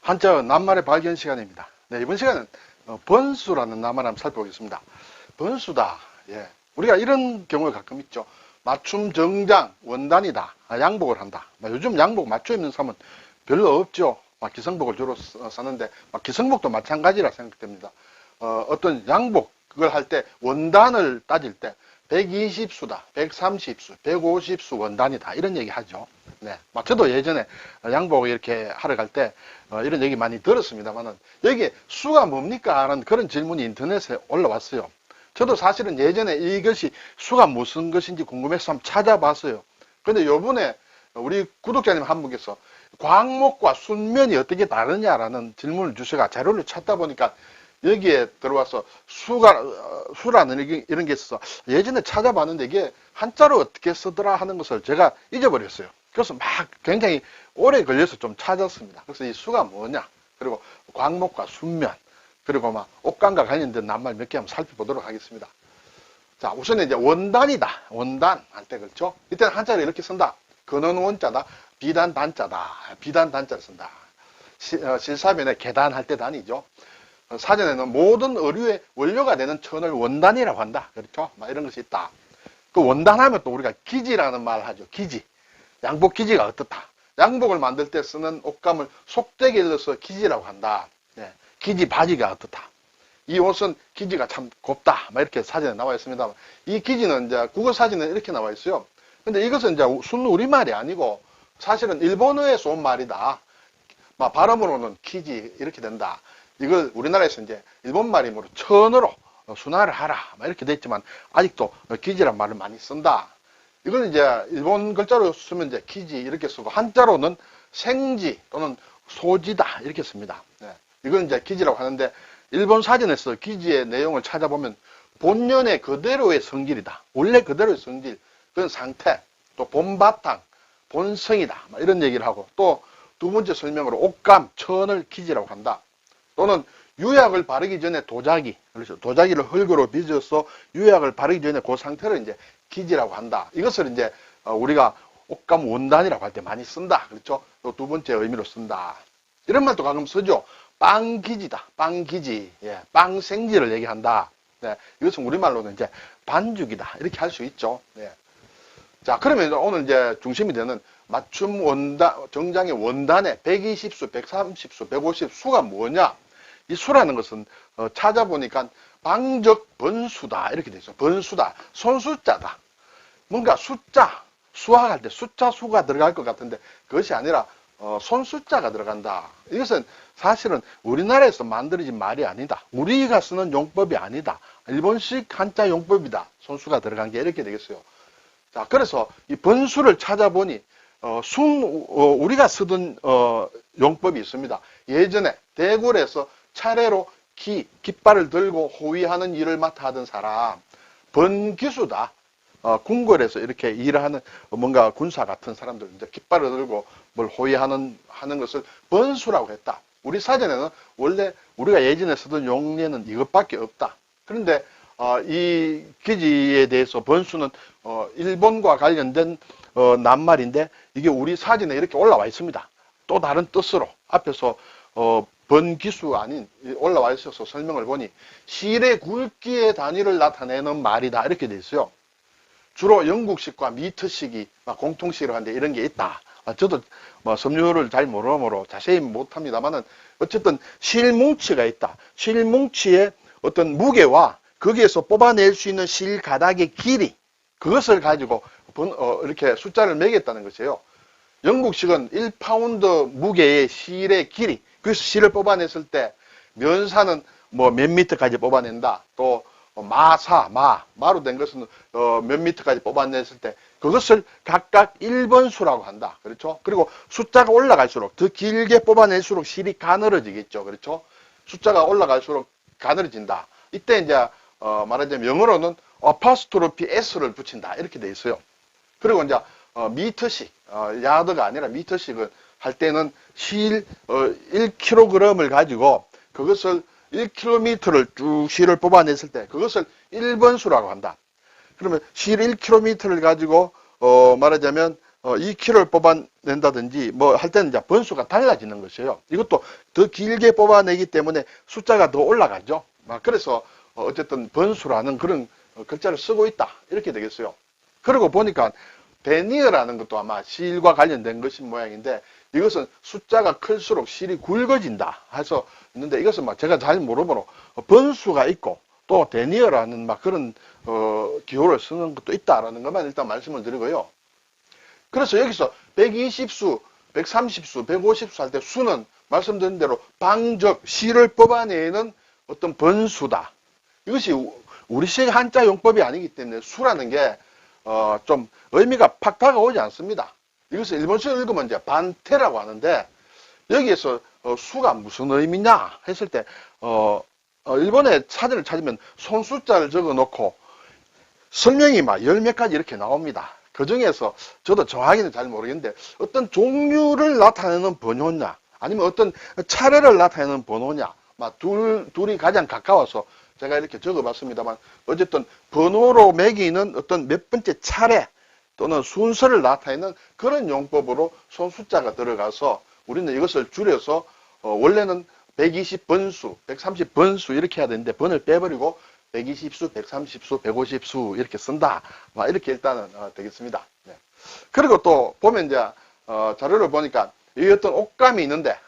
한자 낱말의 발견 시간입니다. 네, 이번 시간은 어, 번수라는 낱말 한번 살펴보겠습니다. 번수다. 예. 우리가 이런 경우가 가끔 있죠. 맞춤 정장 원단이다. 아, 양복을 한다. 뭐 요즘 양복 맞춰 입는 사람은 별로 없죠. 막 기성복을 주로 써- 사는데 막 기성복도 마찬가지라 생각됩니다. 어, 어떤 양복 그걸 할 때 원단을 따질 때 120수다, 130수, 150수 원단이다 이런 얘기 하죠. 네, 막 저도 예전에 양복 이렇게 하러 갈때 어, 이런 얘기 많이 들었습니다만은 여기 수가 뭡니까 하는 그런 질문이 인터넷에 올라왔어요. 저도 사실은 예전에 이것이 수가 무슨 것인지 궁금해서 한번 찾아봤어요. 근데 요번에 우리 구독자님 한 분께서 광목과 순면이 어떻게 다르냐라는 질문을 주셔가 자료를 찾다 보니까 여기에 들어와서 수가 어, 수라는 이런 게 있어서 예전에 찾아봤는데 이게 한자로 어떻게 쓰더라 하는 것을 제가 잊어버렸어요. 그래서 막 굉장히 오래 걸려서 좀 찾았습니다. 그래서 이 수가 뭐냐 그리고 광목과 순면 그리고 막 옷감과 관련된 낱말 몇 개 한번 살펴보도록 하겠습니다. 자, 우선 이제 원단이다. 원단 할때 그렇죠? 이때는 한자를 이렇게 쓴다. 근원 원자다. 비단 단자다. 비단 단자를 쓴다. 시, 어, 실사면에 계단 할 때 단이죠. 어, 사전에는 모든 의류의 원료가 되는 천을 원단이라고 한다. 그렇죠? 막 이런 것이 있다. 그 원단하면 또 우리가 기지라는 말을 하죠. 기지. 양복 기지가 어떻다. 양복을 만들 때 쓰는 옷감을 일러서 기지라고 한다. 네. 기지 바지가 어떻다. 이 옷은 기지가 참 곱다. 막 이렇게 사진에 나와 있습니다. 이 기지는 이제 국어 사진에 이렇게 나와 있어요. 근데 이것은 이제 순 우리말이 아니고 사실은 일본어에서 온 말이다. 막 발음으로는 기지 이렇게 된다. 이걸 우리나라에서 이제 일본 말이므로 천으로 순화를 하라. 막 이렇게 돼 있지만 아직도 기지란 말을 많이 쓴다. 이걸 이제 일본 글자로 쓰면 이제 기지 이렇게 쓰고 한자로는 생지 또는 소지다 이렇게 씁니다. 네. 이건 이제 기지라고 하는데 일본 사전에서 기지의 내용을 찾아보면 본연의 그대로의 성질이다. 원래 그대로의 성질, 그런 상태, 또 본바탕, 본성이다. 막 이런 얘기를 하고 또 두 번째 설명으로 옷감, 천을 기지라고 한다. 또는 유약을 바르기 전에 도자기, 그렇죠. 도자기를 흙으로 빚어서 유약을 바르기 전에 그 상태를 이제 기지라고 한다. 이것을 이제 어, 우리가 옷감 원단이라고 할 때 많이 쓴다. 그렇죠. 또 두 번째 의미로 쓴다. 이런 말도 가끔 쓰죠. 빵 기지다. 빵 기지. 예, 빵 생지를 얘기한다. 네, 이것은 우리말로는 이제 반죽이다. 이렇게 할 수 있죠. 네. 자, 그러면 오늘 이제 중심이 되는 맞춤 원단, 정장의 원단의 120수, 130수, 150수가 뭐냐? 이 수라는 것은 어, 찾아보니까 방적 번수다. 이렇게 돼 있어요. 번수다. 손수자다. 뭔가 숫자, 수학할 때 숫자 수가 들어갈 것 같은데 그것이 아니라 어, 손숫자가 들어간다. 이것은 사실은 우리나라에서 만들어진 말이 아니다. 우리가 쓰는 용법이 아니다. 일본식 한자 용법이다. 손수가 들어간 게 이렇게 되겠어요. 자, 그래서 이 번수를 찾아보니 어, 순 어, 우리가 쓰던 어, 용법이 있습니다. 예전에 대궐에서 차례로 기 깃발을 들고 호위하는 일을 맡아 하던 사람 번기수다. 어, 궁궐에서 이렇게 일을 하는 뭔가 군사 같은 사람들 이제 깃발을 들고 뭘 호위하는 하는 것을 번수라고 했다. 우리 사전에는 원래 우리가 예전에 쓰던 용례는 이것밖에 없다. 그런데 어, 이 기지에 대해서 번수는 어, 일본과 관련된 어, 낱말인데 이게 우리 사진에 이렇게 올라와 있습니다. 또 다른 뜻으로 앞에서 어, 번기수가 아닌 올라와 있어서 설명을 보니 실의 굵기의 단위를 나타내는 말이다 이렇게 돼 있어요. 주로 영국식과 미트식이 막 공통식으로 하는데 이런 게 있다. 아, 저도 뭐 섬유를 잘 모르므로 자세히 못합니다만은 어쨌든 실뭉치가 있다. 실뭉치의 어떤 무게와 거기에서 뽑아낼 수 있는 실 가닥의 길이 그것을 가지고 번- 어, 이렇게 숫자를 매겼다는 것이에요. 영국식은 1파운드 무게의 실의 길이 그래서 실을 뽑아냈을 때 면사는 뭐 몇 미터까지 뽑아낸다. 또 어, 마사, 마, 마로 된 것은 어, 몇 미터까지 뽑아냈을 때 그것을 각각 1번 수라고 한다. 그렇죠? 그리고 숫자가 올라갈수록 더 길게 뽑아낼수록 실이 가늘어지겠죠. 그렇죠? 숫자가 올라갈수록 가늘어진다. 이때 이제 어, 말하자면 영어로는 어파스트로피 s를 붙인다. 이렇게 돼 있어요. 그리고 이제 어, 미터씩 어, 야드가 아니라 미터씩을 할 때는 실 어, 1kg을 가지고 그것을 1km를 쭉 실을 뽑아냈을 때 그것을 1번 수라고 한다. 그러면 실 1km를 가지고 어, 말하자면 어, 2kg를 뽑아낸다든지 뭐 할 때는 이제 번수가 달라지는 것이에요. 이것도 더 길게 뽑아내기 때문에 숫자가 더 올라가죠. 막 그래서 어, 어쨌든 번수라는 그런 어, 글자를 쓰고 있다. 이렇게 되겠어요. 그러고 보니까 베니어라는 것도 아마 실과 관련된 것인 모양인데 이것은 숫자가 클수록 실이 굵어진다 해서 있는데 이것은 막 제가 잘 모르므로 어, 번수가 있고 또 데니어라는 막 그런 어, 기호를 쓰는 것도 있다라는 것만 일단 말씀을 드리고요. 그래서 여기서 120수, 130수, 150수 할 때 수는 말씀드린 대로 방적, 시를 뽑아내는 어떤 번수다. 이것이 우- 우리식 한자 용법이 아니기 때문에 수라는 게, 어, 좀 의미가 팍 다가오지 않습니다. 이것을 일본식으로 읽으면 이제 반태라고 하는데, 여기에서 어, 수가 무슨 의미냐 했을 때, 어, 어, 일본의 사전을 찾으면 손숫자를 적어 놓고 설명이 막 열 몇 가지 이렇게 나옵니다. 그 중에서 저도 정확히는 잘 모르겠는데 어떤 종류를 나타내는 번호냐 아니면 어떤 차례를 나타내는 번호냐 막 둘, 둘이 가장 가까워서 제가 이렇게 적어봤습니다만 어쨌든 번호로 매기는 어떤 몇 번째 차례 또는 순서를 나타내는 그런 용법으로 손숫자가 들어가서 우리는 이것을 줄여서 어, 원래는 120번수, 130번수 이렇게 해야 되는데 번을 빼버리고 120수, 130수, 150수 이렇게 쓴다. 막 이렇게 일단은 어, 되겠습니다. 네. 그리고 또 보면 이제 어, 자료를 보니까 이 어떤 옷감이 있는데 어,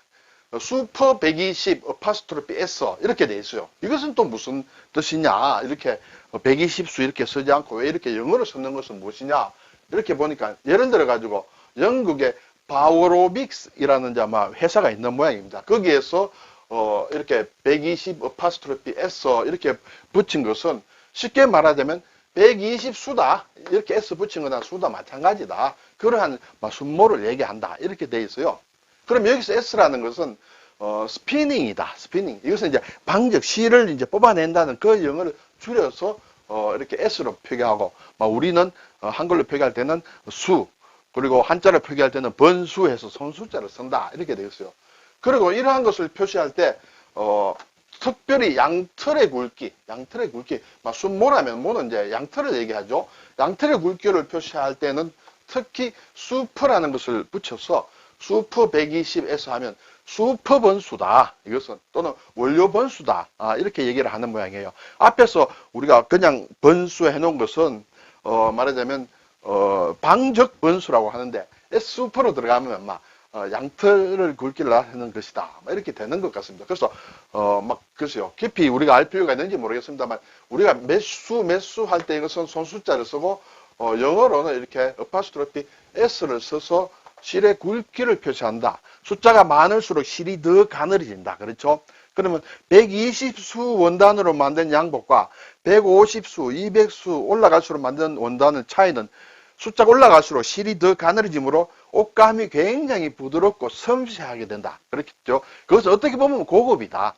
슈퍼 120 어파스트로피 S 이렇게 돼 있어요. 이것은 또 무슨 뜻이냐? 이렇게 120수 이렇게 쓰지 않고 왜 이렇게 영어로 쓰는 것은 무엇이냐? 이렇게 보니까 예를 들어 가지고 영국의 바워로빅스이라는 이제 아마 회사가 있는 모양입니다. 거기에서 어, 이렇게 120 어파스트로피 S 이렇게 붙인 것은 쉽게 말하자면 120 수다 이렇게 S 붙인 거나 수다 마찬가지다. 그러한 막 순모를 얘기한다 이렇게 돼 있어요. 그럼 여기서 S라는 것은 어, 스피닝이다. 스피닝. 이것은 이제 방적 시를 이제 뽑아낸다는 그 영어를 줄여서 어, 이렇게 S로 표기하고 막 우리는 어, 한글로 표기할 때는 수 그리고 한자로 표기할 때는 번수해서 손숫자를 쓴다 이렇게 되어 있어요. 그리고 이러한 것을 표시할 때 어, 특별히 양털의 굵기, 양털의 굵기, 막 순모라면 모는 이제 양털을 얘기하죠. 양털의 굵기를 표시할 때는 특히 수퍼라는 것을 붙여서 수퍼 120에서 하면 수퍼 번수다. 이것은 또는 원료 번수다. 아, 이렇게 얘기를 하는 모양이에요. 앞에서 우리가 그냥 번수 해 놓은 것은 어, 말하자면 어, 방적 번수라고 하는데 수퍼로 들어가면 막 어, 양털을 굵기를 하는 것이다. 막 이렇게 되는 것 같습니다. 그래서 어, 막 글쎄요. 깊이 우리가 알 필요가 있는지 모르겠습니다만 우리가 몇수 몇수할 때 이것은 손 숫자를 쓰고 어, 영어로는 이렇게 어파스트로피 S를 써서 실의 굵기를 표시한다. 숫자가 많을수록 실이 더 가늘어진다. 그렇죠? 그러면 120수 원단으로 만든 양복과 150수, 200수 올라갈수록 만든 원단의 차이는 숫자가 올라갈수록 실이 더 가늘어지므로 옷감이 굉장히 부드럽고 섬세하게 된다. 그렇겠죠? 그것은 어떻게 보면 고급이다.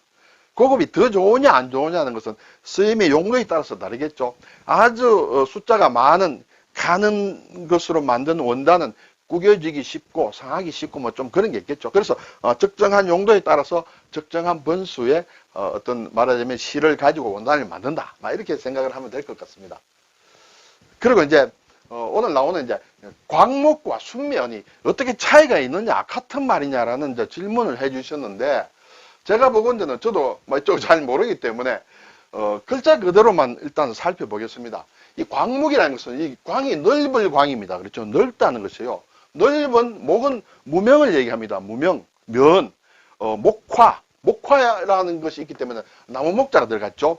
고급이 더 좋으냐 안 좋으냐는 것은 쓰임의 용도에 따라서 다르겠죠. 아주 어, 숫자가 많은 가는 것으로 만든 원단은 구겨지기 쉽고 상하기 쉽고 뭐 좀 그런 게 있겠죠. 그래서 어, 적정한 용도에 따라서 적정한 번수의 어, 어떤 말하자면 실을 가지고 원단을 만든다. 막 이렇게 생각을 하면 될 것 같습니다. 그리고 이제 어, 오늘 나오는 이제 광목과 순면이 어떻게 차이가 있느냐, 같은 말이냐라는 이제 질문을 해주셨는데 제가 보건대는 저도 뭐 이쪽 잘 모르기 때문에 어, 글자 그대로만 일단 살펴보겠습니다. 이 광목이라는 것은 이 광이 넓을 광입니다. 그렇죠? 넓다는 것이요. 넓은 목은 무명을 얘기합니다. 무명, 면, 어, 목화, 목화라는 것이 있기 때문에 나무 목자가 들어갔죠.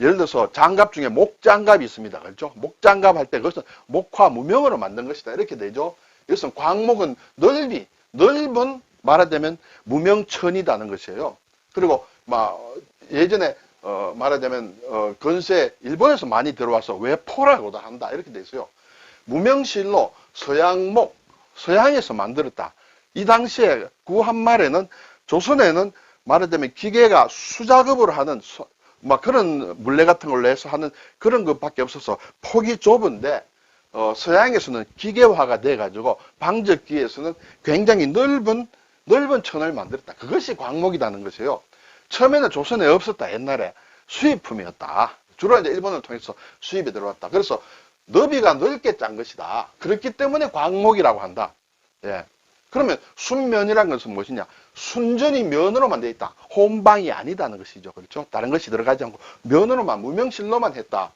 예를 들어서 장갑 중에 목장갑이 있습니다. 그렇죠? 목장갑 할 때 그것은 목화 무명으로 만든 것이다. 이렇게 되죠. 이것은 광목은 넓이, 넓은 말하자면 무명천이다는 것이에요. 그리고 막 예전에 어, 말하자면 어, 건세 일본에서 많이 들어와서 외포라고도 한다. 이렇게 돼 있어요. 무명실로 서양목, 서양에서 만들었다. 이 당시에 구 한 말에는 조선에는 말하자면 기계가 수작업을 하는 수- 막 그런 물레 같은 걸로 해서 하는 그런 것밖에 없어서 폭이 좁은데 어, 서양에서는 기계화가 돼 가지고 방적기에서는 굉장히 넓은 넓은 천을 만들었다. 그것이 광목이라는 것이에요. 처음에는 조선에 없었다. 옛날에 수입품이었다. 주로 이제 일본을 통해서 수입이 들어왔다. 그래서 너비가 넓게 짠 것이다. 그렇기 때문에 광목이라고 한다. 예. 그러면 순면이란 것은 무엇이냐? 순전히 면으로만 돼 있다. 혼방이 아니다는 것이죠. 그렇죠? 다른 것이 들어가지 않고 면으로만 무명실로만 했다.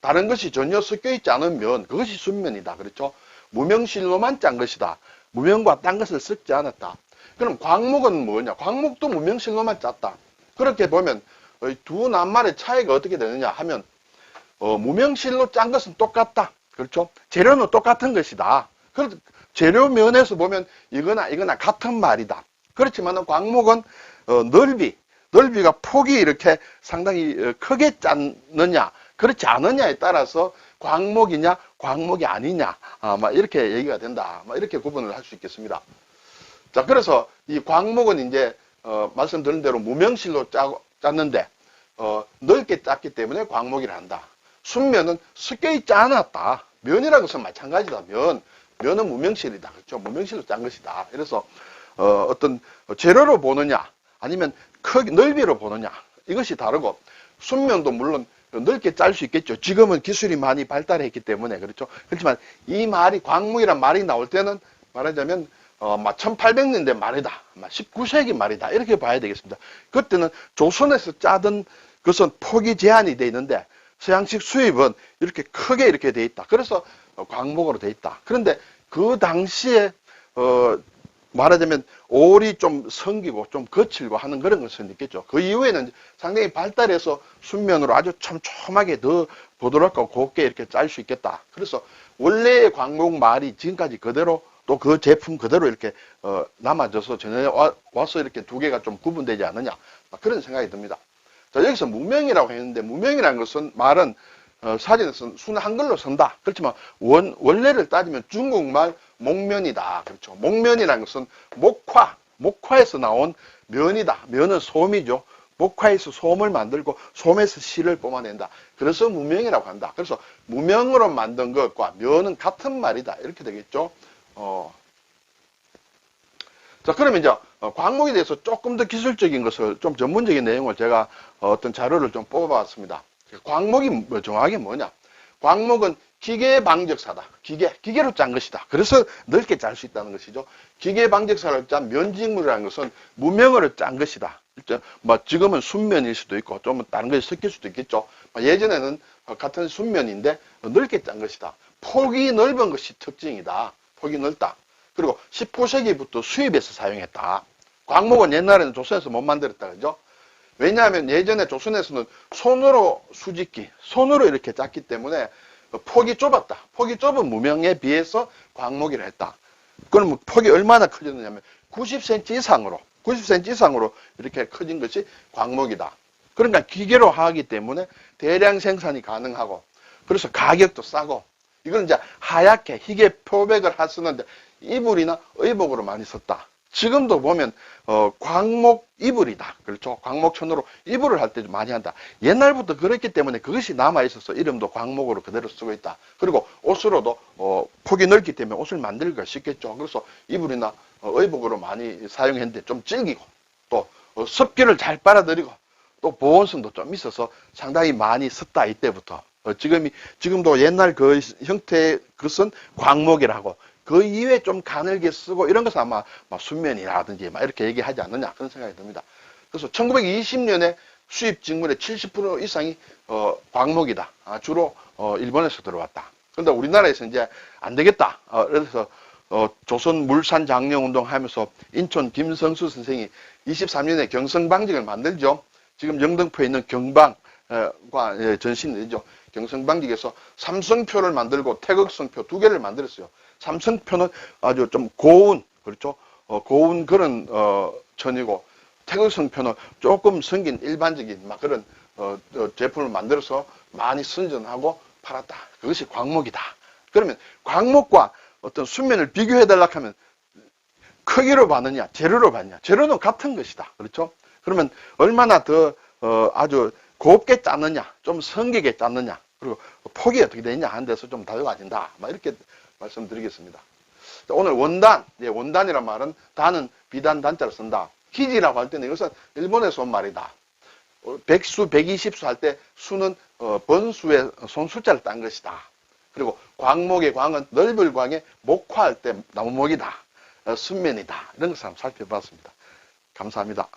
다른 것이 전혀 섞여 있지 않은 면, 그것이 순면이다. 그렇죠? 무명실로만 짠 것이다. 무명과 딴 것을 섞지 않았다. 그럼 광목은 뭐냐? 광목도 무명실로만 짰다. 그렇게 보면 어, 두 낱말의 차이가 어떻게 되느냐 하면 어, 무명실로 짠 것은 똑같다. 그렇죠? 재료는 똑같은 것이다. 그래서 재료 면에서 보면 이거나 이거나 같은 말이다. 그렇지만 광목은 어, 넓이, 넓이가 폭이 이렇게 상당히 어, 크게 짰느냐, 그렇지 않느냐에 따라서 광목이냐, 광목이 아니냐, 아, 막 이렇게 얘기가 된다. 막 이렇게 구분을 할 수 있겠습니다. 자, 그래서 이 광목은 이제 어, 말씀드린 대로 무명실로 짜, 짰는데 어, 넓게 짰기 때문에 광목이라 한다. 순면은 섞여 있지 않았다. 면이라는 것은 마찬가지다. 면, 면은 무명실이다. 그렇죠? 무명실로 짠 것이다. 그래서 어, 어떤 재료로 보느냐, 아니면 크기, 넓이로 보느냐, 이것이 다르고 순면도 물론 넓게 짤 수 있겠죠. 지금은 기술이 많이 발달했기 때문에 그렇죠. 그렇지만 이 말이 광목이란 말이 나올 때는 말하자면 어, 막 1800년대 말이다. 막 19세기 말이다. 이렇게 봐야 되겠습니다. 그때는 조선에서 짜던 것은 폭이 제한이 돼 있는데 서양식 수입은 이렇게 크게 이렇게 돼 있다. 그래서 어, 광목으로 돼 있다. 그런데 그 당시에 어, 말하자면 올이 좀 성기고 좀 거칠고 하는 그런 것은 있겠죠. 그 이후에는 상당히 발달해서 순면으로 아주 촘촘하게 더 부드럽고 곱게 이렇게 짤 수 있겠다. 그래서 원래의 광목 말이 지금까지 그대로 또 그 제품 그대로 이렇게 어, 남아져서 전에 와, 서 이렇게 두 개가 좀 구분되지 않느냐 그런 생각이 듭니다. 자 여기서 무명이라고 했는데 무명이라는 것은 말은 어, 사진에서 순 한글로 쓴다. 그렇지만 원, 원래를 따지면 중국말 목면이다. 그렇죠. 목면이라는 것은 목화, 목화에서 나온 면이다. 면은 솜이죠. 목화에서 솜을 만들고 솜에서 실을 뽑아낸다. 그래서 무명이라고 한다. 그래서 무명으로 만든 것과 면은 같은 말이다. 이렇게 되겠죠. 어. 자, 그러면 이제 어, 광목에 대해서 조금 더 기술적인 것을 좀 전문적인 내용을 제가 어떤 자료를 좀 뽑아봤습니다. 광목이 뭐 정확하게 뭐냐? 광목은 기계 방적사다. 기계, 기계로 짠 것이다. 그래서 넓게 짤 수 있다는 것이죠. 기계 방적사를 짠 면직물이라는 것은 무명으로 짠 것이다. 뭐 지금은 순면일 수도 있고 좀 다른 것이 섞일 수도 있겠죠. 뭐 예전에는 같은 순면인데 넓게 짠 것이다. 폭이 넓은 것이 특징이다. 폭이 넓다. 그리고 19세기부터 수입해서 사용했다. 광목은 옛날에는 조선에서 못 만들었다. 그죠? 왜냐하면 예전에 조선에서는 손으로 수직기, 손으로 이렇게 짰기 때문에 폭이 좁았다. 폭이 좁은 무명에 비해서 광목이라 했다. 그러면 폭이 얼마나 커졌느냐면 90cm 이상으로, 90cm 이상으로 이렇게 커진 것이 광목이다. 그러니까 기계로 하기 때문에 대량 생산이 가능하고 그래서 가격도 싸고 이건 이제 하얗게 희게 표백을 하쓰는데 이불이나 의복으로 많이 썼다. 지금도 보면 어, 광목 이불이다. 그렇죠? 광목천으로 이불을 할때좀 많이 한다. 옛날부터 그랬기 때문에 그것이 남아 있어서 이름도 광목으로 그대로 쓰고 있다. 그리고 옷으로도 어, 폭이 넓기 때문에 옷을 만들기가 쉽겠죠. 그래서 이불이나 어, 의복으로 많이 사용했는데 좀 질기고 또 어, 습기를 잘 빨아들이고 또 보온성도 좀 있어서 상당히 많이 썼다 이때부터. 어, 지금이 지금도 옛날 그 형태의 것은 광목이라고 그 이외에 좀 가늘게 쓰고 이런 것은 아마 순면이라든지 막 이렇게 얘기하지 않느냐 그런 생각이 듭니다. 그래서 1920년에 수입 직물의 70% 이상이 어, 광목이다. 아, 주로 어, 일본에서 들어왔다. 그런데 우리나라에서 이제 안 되겠다. 어, 그래서 어, 조선 물산 장려 운동 하면서 인천 김성수 선생이 23년에 경성방직을 만들죠. 지금 영등포에 있는 경방과 예, 전신이죠. 경성방직에서 삼성표를 만들고 태극성표 두 개를 만들었어요. 삼성표는 아주 좀 고운 그렇죠. 어, 고운 그런 어, 천이고 태극성표는 조금 생긴 일반적인 막 그런 어, 어, 제품을 만들어서 많이 선전하고 팔았다. 그것이 광목이다. 그러면 광목과 어떤 수면을 비교해 달라 하면 크기로 받느냐, 재료로 받느냐. 재료는 같은 것이다. 그렇죠? 그러면 얼마나 더 어, 아주 곱게 짰느냐, 좀 성기게 짰느냐, 그리고 폭이 어떻게 되느냐 하는 데서 좀 달라진다. 막 이렇게 말씀드리겠습니다. 오늘 원단, 예, 원단이란 말은 단은 비단 단자를 쓴다. 기지라고 할 때는 이것은 일본에서 온 말이다. 어, 백수, 백이십수 할 때 수는 어, 번수의 손 숫자를 딴 것이다. 그리고 광목의 광은 넓을 광에 목화할 때 나무목이다. 어, 순면이다. 이런 것을 한번 살펴봤습니다. 감사합니다.